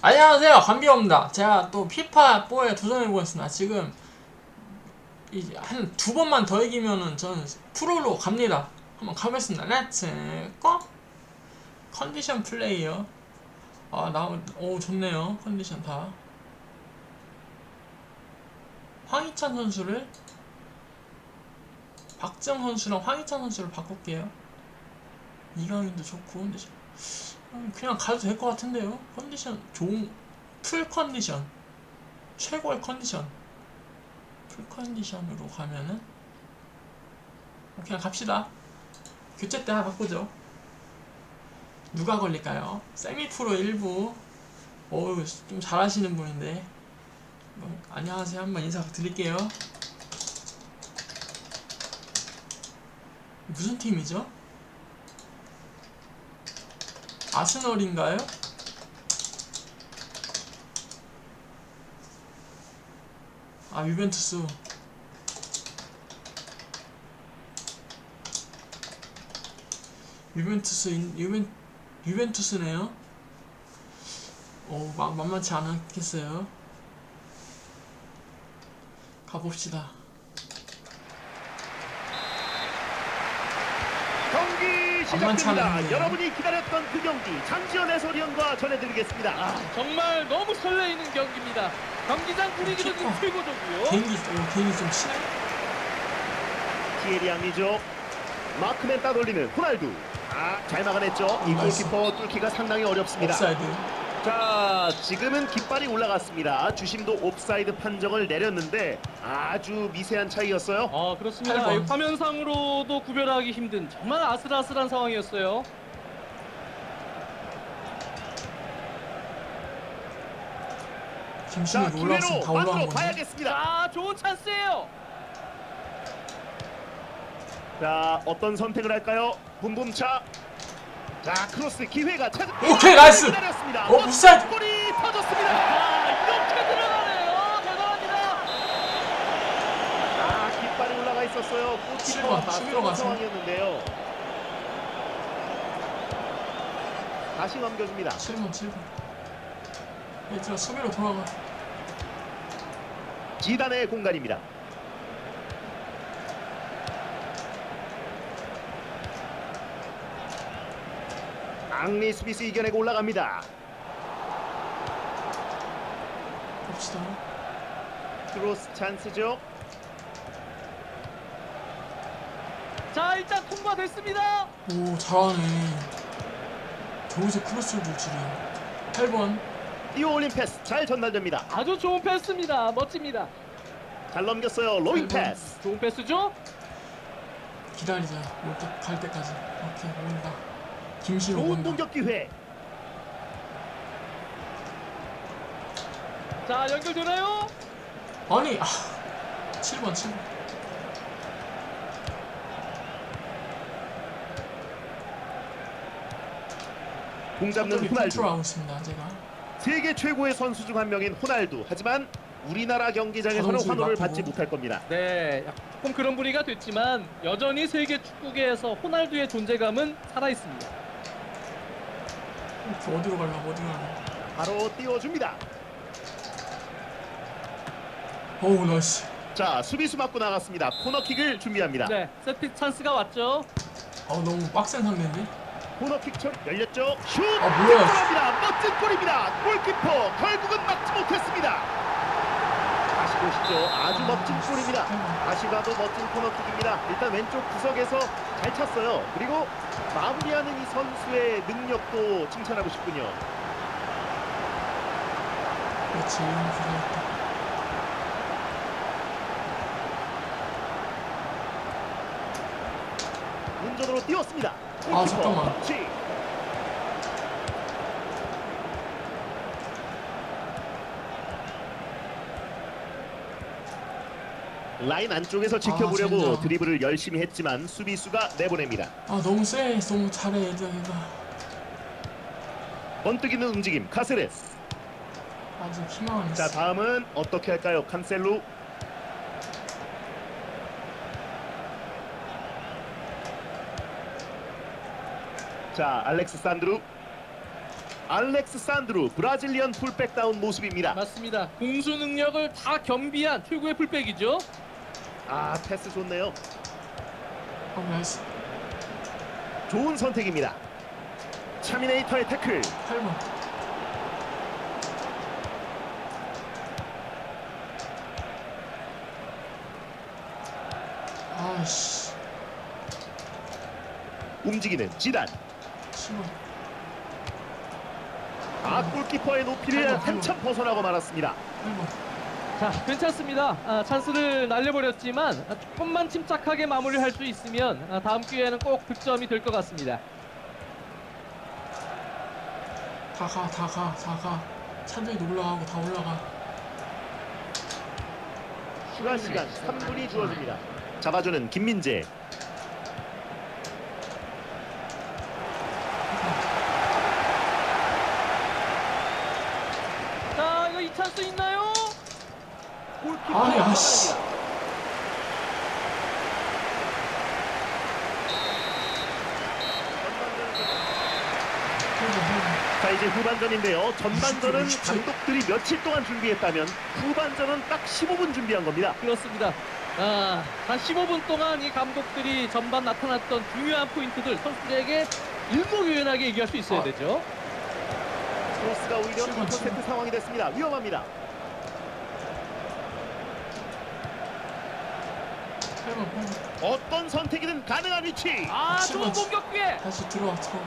안녕하세요. 감비입니다. 제가 또 피파 4에 도전해보겠습니다. 지금 한 두 번만 더 이기면은 저는 프로로 갑니다. 한번 가보겠습니다. 렛츠 고 컨디션 플레이어. 아 나오 오 좋네요. 컨디션 다. 황희찬 선수를 박정 선수랑 황희찬 선수를 바꿀게요. 이강인도 좋고 근데 그냥 가도 될 것 같은데요. 컨디션 좋은 풀 컨디션 최고의 컨디션 풀 컨디션으로 가면은 그냥 갑시다. 교체 때 하나 바꾸죠. 누가 걸릴까요? 세미 프로 1부. 어우 좀 잘하시는 분인데. 뭐, 안녕하세요 한번 인사 드릴게요. 무슨 팀이죠? 아스널인가요? 아 유벤투스 유벤투스 인- 유벤 유벤투스네요. 오 마, 만만치 않겠어요. 가봅시다. 경기 만만치 시작됩니다. 여러분이 기다렸던 그 경기 장지현 해설위원과 전해드리겠습니다. 아, 정말 너무 설레이는 경기입니다. 경기장 분위기도 지금. 최고조고요. 개인기 오, 개인기 좀 치네. 티에리 앙리죠. 마크맨 따돌리는 호날두. 아, 잘 막아냈죠. 이 나이스. 골키퍼 뚫기가 상당히 어렵습니다. 옵사이드. 자, 지금은 깃발이 올라갔습니다. 주심도 옵사이드 판정을 내렸는데 아주 미세한 차이였어요. 아 그렇습니다. 이 화면상으로도 구별하기 힘든 정말 아슬아슬한 상황이었어요. 김신이 자, 올라왔으면 기회로 다 올라온 만들어 건데. 봐야겠습니다. 아 좋은 찬스예요. 자, 어떤 선택을 할까요? 붐붐차. 자, 크로스 기회가 찾. 오케이, 나이스. 어, 옵사이드. 골이 터졌습니다. 아 이렇게 들어가네요. 대단합니다. 아, 깃발이 올라가 있었어요. 골키퍼와 칠번, 수비로 맞서는 가세요. 상황이었는데요. 다시 넘겨줍니다. 7번 7번 얘들아 수비로 돌아가 지단의 공간입니다. 앙리 스미스 이겨내고 올라갑니다. 봅시다 크로스 찬스죠. 자 일단 통과됐습니다. 오 잘하네 저기서 크로스를 줄 줄이야 8번 뛰어올린 패스 잘 전달됩니다. 아주 좋은 패스입니다. 멋집니다. 잘 넘겼어요. 로잉 네, 네. 패스. 좋은 패스죠? 기다리자 올 때, 갈 때까지 오케이 온다 김신호 좋은 공격 기회. 자 연결되나요? 아니 아 7번 7번 공 잡는 호날두. 컨트롤하고 있습니다 제가 세계 최고의 선수 중 한 명인 호날두. 하지만 우리나라 경기장에서는 선수를 환호를 맡고. 받지 못할 겁니다. 네, 조금 그런 분위기가 됐지만 여전히 세계 축구계에서 호날두의 존재감은 살아 있습니다. 이렇게 어디로 가려고 어디로 가려고 바로 띄워줍니다. 어우 나이스 자 수비수 맞고 나갔습니다. 코너킥을 준비합니다. 네, 세트 찬스가 왔죠. 아우 너무 빡센 상대인데 코너킥 첫 열렸죠. 슛! 아, 뭐야. 들어갑니다. 멋진 골입니다. 골키퍼 결국은 막지 못했습니다. 보시죠. 아주 멋진 골입니다. 다시 봐도 멋진 코너킥입니다. 일단 왼쪽 구석에서 잘 찼어요. 그리고 마무리하는 이 선수의 능력도 칭찬하고 싶군요. 그렇지 기다렸다 운전으로 뛰었습니다. 아, 잠깐만. 라인 안쪽에서 지켜보려고 아, 진짜. 드리블을 열심히 했지만 수비수가 내보냅니다. 아 너무 세 너무 잘해 얘들아 얘가 번뜩이는 움직임 카세레스. 아직 희망은 자 다음은 어떻게 할까요? 칸셀루. 자 알렉스 산드루. 알렉스 산드루 브라질리언 풀백다운 모습입니다. 맞습니다. 공수 능력을 다 겸비한 최고의 풀백이죠. 아 패스 좋네요. 좋은 선택입니다. 차미네이터의 태클. 8번. 아씨. 움직이는 지단. 10번. 아 골키퍼의 높이를. 한참 벗어나고 말았습니다. 8번. 자, 괜찮습니다. 아, 찬스를 날려버렸지만 아, 조금만 침착하게 마무리할 수 있으면 아, 다음 기회에는 꼭 득점이 될 것 같습니다. 다 가, 다 가, 다 가. 차들이 올라가고 다 올라가. 추가 시간 3분이 주어집니다. 잡아주는 김민재. 자, 이거 이 찬스 있나요? 골키퍼 막아냅니다. 자 이제 후반전인데요. 전반전은 20분, 20분. 감독들이 며칠 동안 준비했다면 후반전은 딱 15분 준비한 겁니다. 그렇습니다. 아, 한 15분 동안 이 감독들이 전반 나타났던 중요한 포인트들 선수들에게 일목요연하게 얘기할 수 있어야 아. 되죠. 크로스가 오히려 인터셉트. 상황이 됐습니다. 위험합니다. 8번, 8번. 어떤 선택이든 가능한 위치. 아, 좋은. 공격 기회. 다시 들어와, 들어와.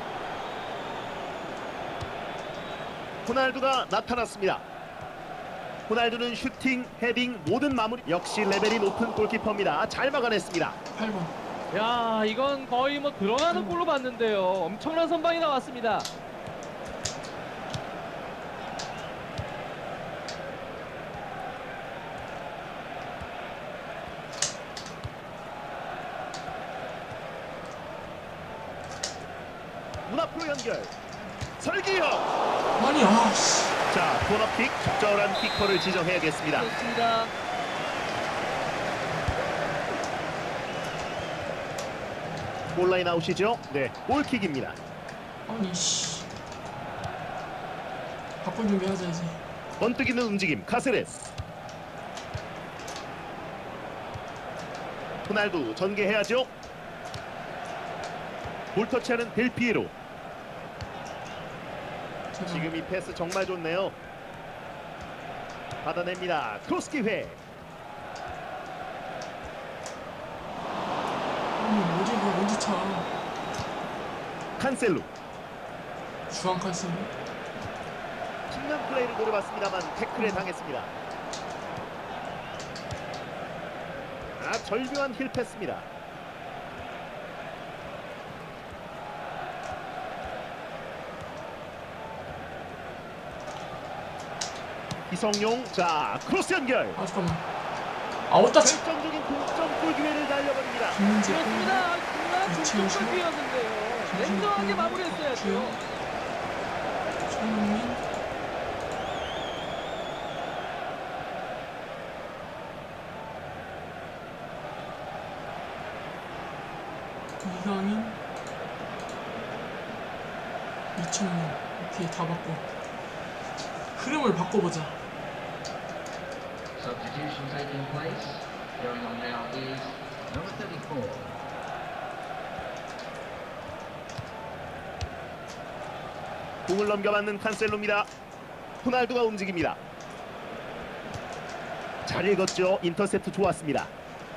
호날두가 나타났습니다. 호날두는 슈팅, 헤딩, 모든 마무리 역시 레벨이 높은 골키퍼입니다. 잘 막아냈습니다. 8번. 야, 이건 거의 뭐 들어가는 골로 봤는데요. 엄청난 선방이 나왔습니다. 문 앞으로 연결. 설기현. 아니, 아 씨. 자, 코너킥 적절한 키커를 지정해야겠습니다. 좋습니다. 골라인 아웃이죠? 네, 골킥입니다. 아니, 씨. 바꿀 준비하자, 이제. 번뜩이는 움직임 카세레스. 호날두 전개해야죠. 볼 터치하는 델피에로. 지금 이 패스 정말 좋네요. 받아냅니다. 크로스 기회. 아니, 뭐지, 이거 언제 차. 칸셀루. 주황 칼스. 측면 플레이를 노려봤습니다만 태클에 당했습니다. 아 절묘한 힐 패스입니다. 이성용 자 크로스 연결 아, 잠깐만. 아, 어따 치. 결정적인 동점 골 기회를 날려버립니다. 김민재. 그렇습니다. 정말 그렇지. 골이었는데요. 그렇지, 냉정하게. 마무리했어야죠. 손흥민. 이강인. 이청용. 오케이, 다 바꿔. 흐름을 바꿔보자. Substitution taking place. Going on now is number 34. 공을 넘겨받는 칸셀로입니다. 호날두가 움직입니다. 잘 읽었죠. 인터셉트 좋았습니다.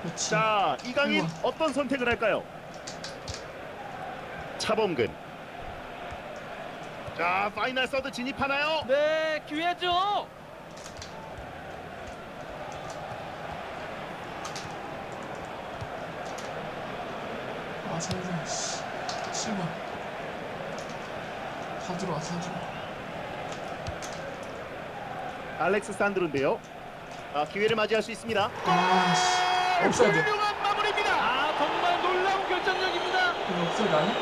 그렇지. 자, 이강인 우와. 어떤 선택을 할까요? 차범근. 자, 파이널 서드 진입하나요? 네, 기회죠. 아, 잠시만. 씨. 7번. 다 들어와, 다 들어와. 알렉스 산드로인데요. 아, 기회를 맞이할 수 있습니다. 아, 씨. 옵사이드. 훌륭한 마무리입니다. 아, 정말 놀라운 결정력입니다. 이거 옵사이드 아니야?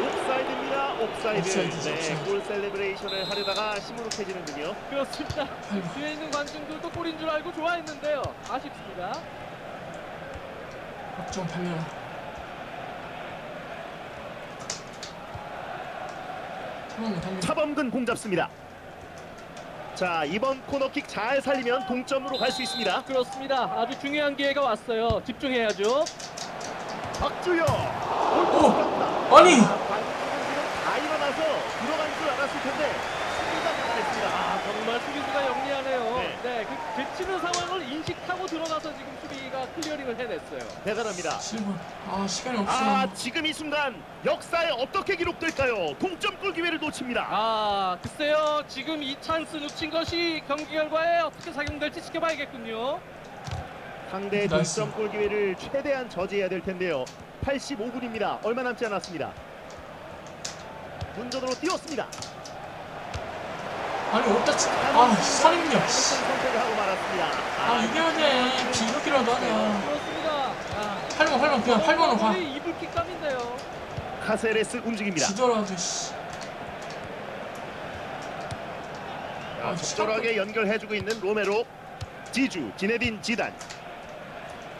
옵사이드입니다. 옵사이드. 옵사이드죠, 네, 옵사이드. 골 셀레브레이션을 하려다가 시무룩해지는군요. 그렇습니다. 뒤에 있는 관중들도 골인 줄 알고 좋아했는데요. 아쉽습니다. 박정 달려라. 한번 달려. 차범근 공 잡습니다. 자 이번 코너킥 잘 살리면 동점으로 갈 수 있습니다. 그렇습니다. 아주 중요한 기회가 왔어요. 집중해야죠. 박주영 오! 아니! 다 일어나서 들어간 줄 알았을 텐데 수비가 잘했습니다. 아, 정말 수비수가 영리하네요. 네. 네, 그 제치는 상황을 인식하고 들어가서 지금 수비가 클리어링을 해냈어요. 대단합니다. 7번. 아 시간이 없어. 아 지금 이 순간 역사에 어떻게 기록될까요? 동점골 기회를 놓칩니다. 아, 글쎄요. 지금 이 찬스 놓친 것이 경기 결과에 어떻게 작용될지 지켜봐야겠군요. 상대의 나이스. 동점골 기회를 최대한 저지해야 될 텐데요. 85분입니다. 얼마 남지 않았습니다. 문전으로 뛰었습니다. 아니 어디다 치? 아. 선택을 하고 말았습니다. 아 이겨야 돼. 비극이라도 하냐. 아, 8번 8번 그냥 8번으로 가. 이불킥 감인데요. 카세레스 움직입니다. 지더라도 씨. 자, 적절하게 연결해주고 있는 로메로, 지주, 지네딘 지단.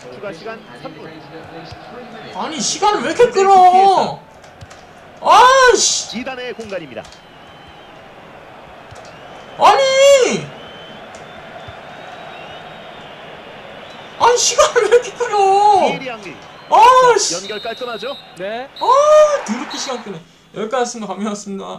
추가 시간 3분. 아니 시간을 왜 이렇게 끌어? 아씨. 지단의 공간입니다. 아니. 아니 시간을 왜 이렇게 끌어? 앙리 아 씨. 연결 깔끔하죠? 네. 아 더럽게 시간 끄네. 여기까지였습니다. 감사합니다.